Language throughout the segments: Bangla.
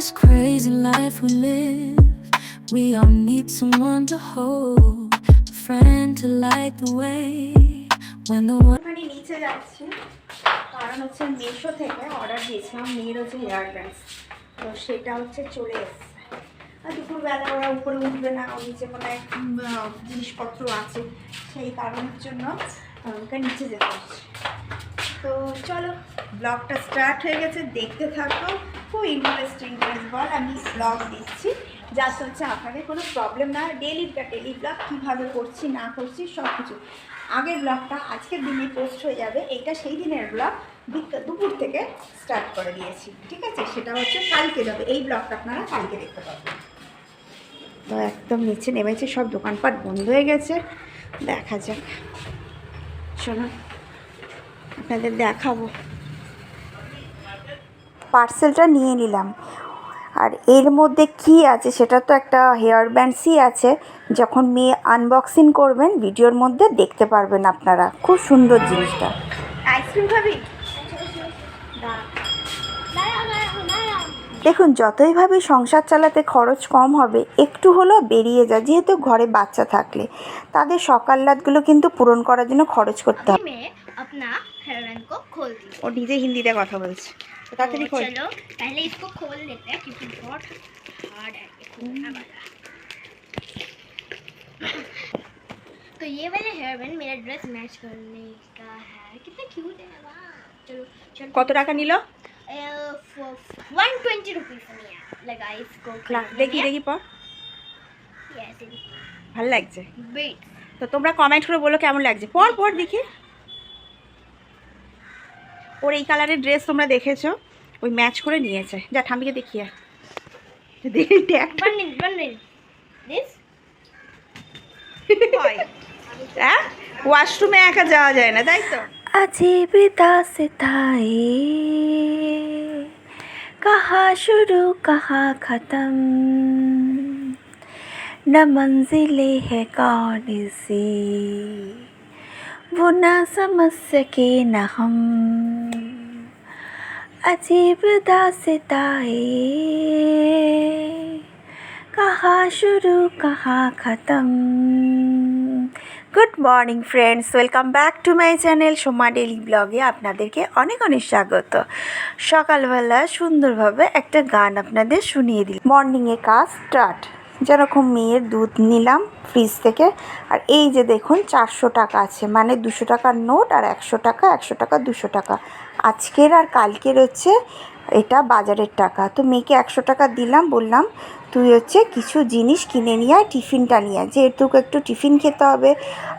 this crazy life we live, we all need someone to hold, a friend to light the way. When the world. ওখানে নিচে যাচ্ছি। কারণ হচ্ছে মেশো থেকে অর্ডার দিয়েছিলাম মেয়ের হচ্ছে হেয়ার ব্যান্ডস তো সেটা হচ্ছে চলে এসছে। আর দুপুরবেলা ওরা উপরে উঠবে না নিচে কোনো এক জিনিসপত্র আছে। সেই কারণের জন্য আমাকে নিচে যেতে হচ্ছে। তো চলো ব্লগটা স্টার্ট হয়ে গেছে। দেখতে থাকো। খুব ইন্টারেস্টিং আমি ব্লগ দিচ্ছি। যাতে হচ্ছে আপনাদের কোনো প্রবলেম না। ডেলি ডেলি ব্লগ কীভাবে করছি, না করছি সব কিছু আগের ব্লগটা আজকের দিনে পোস্ট হয়ে যাবে। এইটা সেই দিনের ব্লগ দুপুর থেকে স্টার্ট করে দিয়েছি। ঠিক আছে? সেটা হচ্ছে কালকে যাবে। এই ব্লগটা আপনারা কালকে দেখতে পাবেন। তো একদম নিচে নেমেছে, সব দোকানপাট বন্ধ হয়ে গেছে। দেখা যাক। শোনো, আপনাদের দেখাবো। পার্সেলটা নিয়ে নিলাম। আর এর মধ্যে কি আছে সেটা তো একটা হেয়ার ব্যান্ডসই আছে। যখন মেয়ে আনবক্সিং করবেন ভিডিওর মধ্যে দেখতে পারবেন আপনারা। খুব সুন্দর জিনিসটা। দেখুন যতই ভাবে সংসার চালাতে খরচ কম হবে একটু হলেও বেরিয়ে যায় যেহেতু ঘরে বাচ্চা থাকলে। তাদের সকাল রাতগুলো কিন্তু পূরণ করার জন্য খরচ করতে হবে। ও নিজে হিন্দিতে কথা বলছে। তো তাড়াতাড়ি तो খোল चलो पहले इसको खोल लेते हैं क्योंकि बहुत हार्ड है ये खोलना वाला तो ये वाला हेयर बैंड मेरा ड्रेस मैच करने का है कितना क्यूट है वाह चलो चलो কত টাকা নিল वन ट्वेंटी रुपीज़ नहीं है लगा इसको দেখি দেখি পর ऐसे ভালো লাগছে वेट তো তোমরা কমেন্ট করে বলো কেমন লাগছে পর পর দেখি ওর এই কালারের ড্রেস তোমরা দেখেছো ওই ম্যাচ করে নিয়েছে যা ঠাম্মিকে দেখিয়ে আয়। দেখি ট্যাগটা one minute one minute this হ্যাঁ ওয়াশরুমে একা যাওয়া যায় না তাই তো अजीब दास्ताए कहाँ शुरू कहाँ ख़त्म न मंजिलें है कौन सी वो ना समझ सके न हम अजीब दास्ताए कहाँ शुरू कहाँ ख़त्म good morning friends welcome back to my channel Soma daily ব্লগে আপনাদেরকে অনেক অনেক স্বাগত সকালবেলা সুন্দরভাবে একটা গান আপনাদের শুনিয়ে দিই মর্নিংয়ে কাজ স্টার্ট যেরকম মেয়ের দুধ নিলাম ফ্রিজ থেকে, আর এই যে দেখুন চারশো টাকা আছে মানে দুশো টাকার নোট আর একশো টাকা একশো টাকা, দুশো টাকা। আজকের আর কালকের হচ্ছে এটা বাজারের টাকা। তো মেয়েকে একশো টাকা দিলাম, বললাম, তুই হচ্ছে কিছু জিনিস কিনে নিয়ে আয়, টিফিনটা নিয়ে যেহেতু একটু টিফিন খেতে হবে,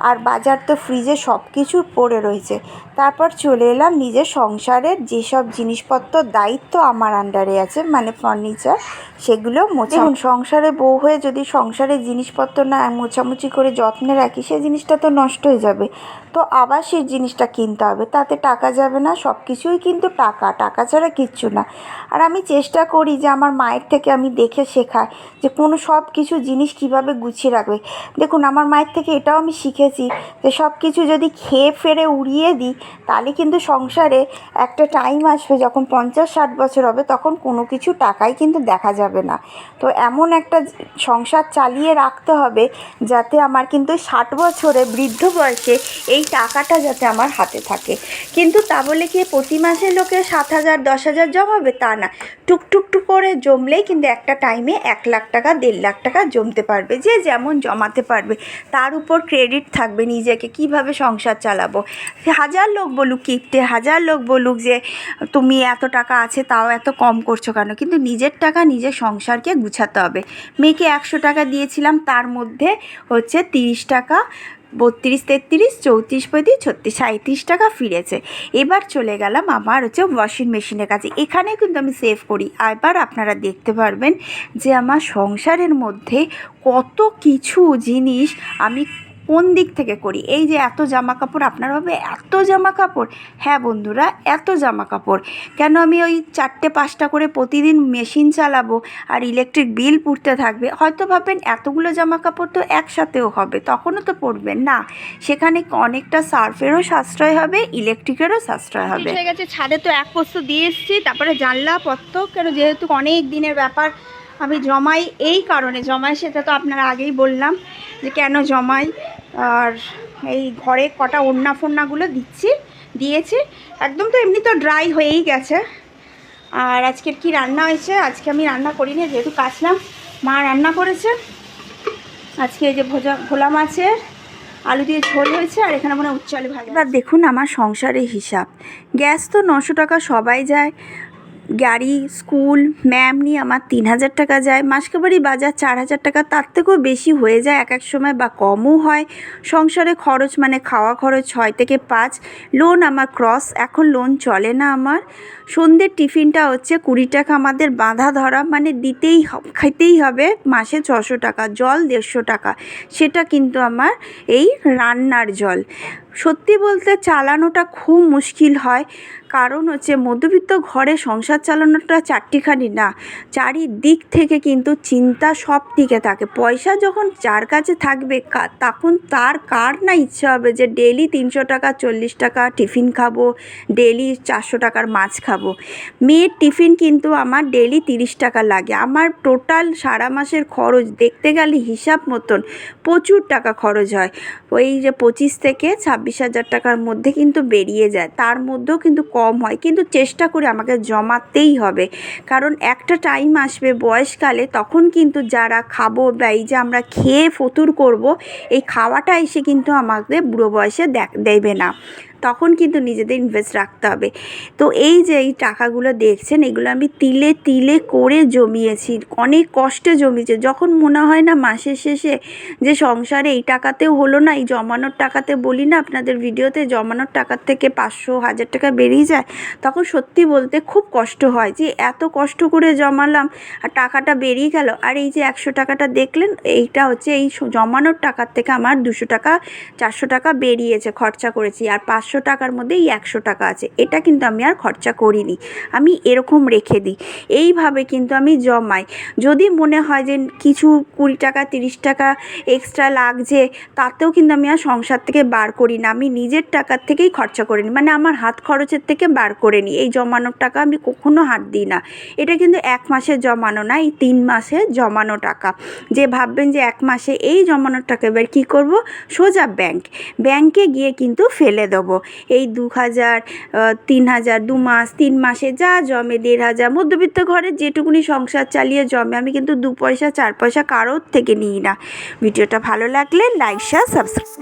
আর বাজার তো ফ্রিজে সব কিছু পড়ে রয়েছে। তারপর চলে এলাম নিজের সংসারের যেসব জিনিসপত্র দায়িত্ব আমার আন্ডারে আছে মানে ফার্নিচার সেগুলো মোছা। দেখুন সংসারে বউ হয়ে যদি সংসারের জিনিসপত্র না মোছামুছি করে যত্নে রাখি সেই জিনিসটা তো নষ্ট হয়ে যাবে। তো আবার সেই জিনিসটা কিনতে হবে তাতে টাকা যাবে না সব কিছুই কিন্তু টাকা টাকা ছাড়া কিচ্ছু না। আর আমি চেষ্টা করি যে আমার মায়ের থেকে আমি দেখে শেখাই যে কোনো সব কিছু জিনিস কীভাবে গুছিয়ে রাখবে। দেখুন আমার মায়ের থেকে এটাও আমি শিখেছি যে সব কিছু যদি খেয়ে ফেরে উড়িয়ে দিই তাহলে কিন্তু সংসারে একটা টাইম আসবে যখন পঞ্চাশ, ষাট বছর হবে, তখন কোনো কিছু টাকাই কিন্তু দেখা যাবে না। তো এমন একটা সংসার চালিয়ে রাখতে হবে যাতে আমার কিন্তু ষাট বছরে বৃদ্ধ বয়সে এই টাকাটা যাতে আমার হাতে থাকে। কিন্তু তা বলে কি প্রতি মাসে লোকে সাত হাজার, দশ হাজার জমাবে? তা না। টুকটুক টুক করে জমলেই কিন্তু একটা টাইমে এক লাখ টাকা, দেড় লাখ টাকা জমতে পারবে। যে যেমন জমাতে পারবে, তার উপর ক্রেডিট থাকবে নিজেকে। কীভাবে সংসার চালাবো? হাজার লোক বলুক কিপ্টে হাজার লোক বলুক যে, তুমি এত টাকা আছে, তাও এত কম করছ কেন? কিন্তু নিজের টাকা নিজের সংসারকে গুছাতে হবে। মেয়েকে একশো টাকা দিয়েছিলাম, তার মধ্যে হচ্ছে তিরিশ টাকা, বত্রিশ, তেত্রিশ, চৌত্রিশ পঁয়ত্রিশ, ছত্রিশ সাঁত্রিশ টাকা ফিরেছে। এবার চলে গেলাম আমার হচ্ছে ওয়াশিং মেশিনের কাছে। এখানে কিন্তু আমি সেভ করি। এবার আপনারা দেখতে পারবেন যে আমার সংসারের মধ্যে কত কিছু জিনিস আমি কোন দিক থেকে করি? এই যে এত জামা কাপড় আপনার হবে এত জামা কাপড় হ্যাঁ বন্ধুরা এত জামা কাপড় কেন আমি ওই চারটে পাঁচটা করে প্রতিদিন মেশিন চালাবো আর ইলেকট্রিক বিল পুড়তে থাকবে? হয়তো ভাববেন এতগুলো জামা কাপড় তো একসাথেও হবে তখনও তো পড়বেন। না সেখানে অনেকটা সার্ফেরও সাশ্রয় হবে ইলেকট্রিকেরও সাশ্রয় হবে। হয়ে গেছে ছাদে তো এক পোস্ত দিয়ে এসেছি তারপরে জানলা পত্র কেন যেহেতু অনেক দিনের ব্যাপার আমি জমাই এই কারণে, জমাই সেটা তো আপনারা আগেই বললাম যে কেন জমাই? আর এই ঘরে কটা ওড়না ফোড়নাগুলো দিচ্ছি, দিয়েছি। একদম তো এমনি তো ড্রাই হয়েই গেছে। আর আজকের কি রান্না হয়েছে? আজকে আমি রান্না করিনি, যেহেতু কাছলাম মা রান্না করেছে। আজকে এই যে ভোজা, ভোলা মাছের আলু দিয়ে ঝোল হয়েছে, আর এখানে মনে হয় উচ্চালু ভাজা এবার দেখুন আমার সংসারের হিসাব। গ্যাস তো নশো টাকা সবাই যায়। গাড়ি, স্কুল, ম্যাম নিয়ে আমার তিন হাজার টাকা যায়। মাসকাবাড়ি বাজার চার হাজার টাকা, তার থেকেও বেশি হয়ে যায়, এক এক সময় বা কমও হয়। সংসারে খরচ মানে খাওয়া খরচ ছয় থেকে পাঁচ। লোন আমার ক্রস এখন লোন চলে না আমার। সন্ধ্যের টিফিনটা হচ্ছে কুড়ি টাকা, আমাদের বাঁধা ধরা মানে দিতেই খেতেই হবে। মাসে ছশো টাকা, জল দেড়শো টাকা। সেটা কিন্তু আমার এই রান্নার জল। সত্যি বলতে চালানোটা খুব মুশকিল হয়। কারণ হচ্ছে মধ্যবিত্ত ঘরে সংসার চালানোটা চারটিখানি না। চারিদিক থেকে কিন্তু চিন্তা সব দিকে থাকে। পয়সা যখন যার কাছে থাকবে তখন তার কার না ইচ্ছে হবে যে ডেলি তিনশো টাকা, চল্লিশ টাকা টিফিন খাব ডেলি চারশো টাকার মাছ খাব। মেয়ের টিফিন কিন্তু আমার ডেলি তিরিশ টাকা লাগে। আমার টোটাল সারা মাসের খরচ দেখতে গেলে হিসাব মতন প্রচুর টাকা খরচ হয়। ওই যে পঁচিশ থেকে ছাব্বিশ হাজার টাকার মধ্যে কিন্তু বেরিয়ে যায়। তার মধ্যেও কিন্তু কম হয়। কিন্তু চেষ্টা করে আমাকে জমাতেই হবে। কারণ একটা টাইম আসবে বয়সকালে তখন কিন্তু যারা খাব বা এই যে আমরা খেয়ে ফতুর করব, এই খাওয়াটা এসে কিন্তু আমাকে বুড়ো বয়সে দেখ, দেবে না। তখন কিন্তু নিজেদের ইনভেস্ট রাখতে হবে। তো এই যে এই টাকাগুলো দেখছেন, এগুলো আমি তিলে তিলে করে জমিয়েছি। অনেক কষ্টে জমিয়েছি। যখন মনে হয় না মাসের শেষে যে সংসারে এই টাকাতেও হলো না, এই জমানোর টাকাতে বলি না, আপনাদের ভিডিওতে জমানোর টাকার থেকে পাঁচশো, হাজার টাকা বেরিয়ে যায়, তখন সত্যি বলতে খুব কষ্ট হয় যে এত কষ্ট করে জমালাম আর টাকাটা বেরিয়ে গেল। আর এই যে একশো টাকাটা দেখলেন, এইটা হচ্ছে এই জমানোর টাকার থেকে আমার দুশো টাকা, চারশো টাকা বেরিয়েছে খরচা করেছি। আর পাঁচশো টাকার মধ্যে এই একশো টাকা আছে। এটা কিন্তু আমি আর খরচা করিনি। আমি এরকম রেখে দিই। এইভাবে কিন্তু আমি জমাই। যদি মনে হয় যে কিছু কুড়ি টাকা, তিরিশ টাকা এক্সট্রা লাগছে, তাতেও কিন্তু আমি আর সংসার থেকে বার করি না। আমি নিজের টাকার থেকেই খরচা করে নিই। মানে আমার হাত খরচের থেকে বার করে নিই। এই জমানোর টাকা আমি কখনো হাত দিই না। এটা কিন্তু এক মাসের জমানো না, এই তিন মাসে জমানো টাকা। যে ভাববেন যে এক মাসে এই জমানোর টাকা, এবার কী করব? সোজা ব্যাংক। ব্যাংকে গিয়ে কিন্তু ফেলে দেবো। এই দু হাজার তিন হাজার, দু মাস, তিন মাসে যা জমে, দেড় হাজার, মধ্যবিত্ত ঘরের যেটুকুনি সংসার চালিয়ে জমে, আমি কিন্তু দু পয়সা, চার পয়সা কারোর থেকে নিই না। ভিডিওটা ভালো লাগলে লাইক শেয়ার সাবস্ক্রাইব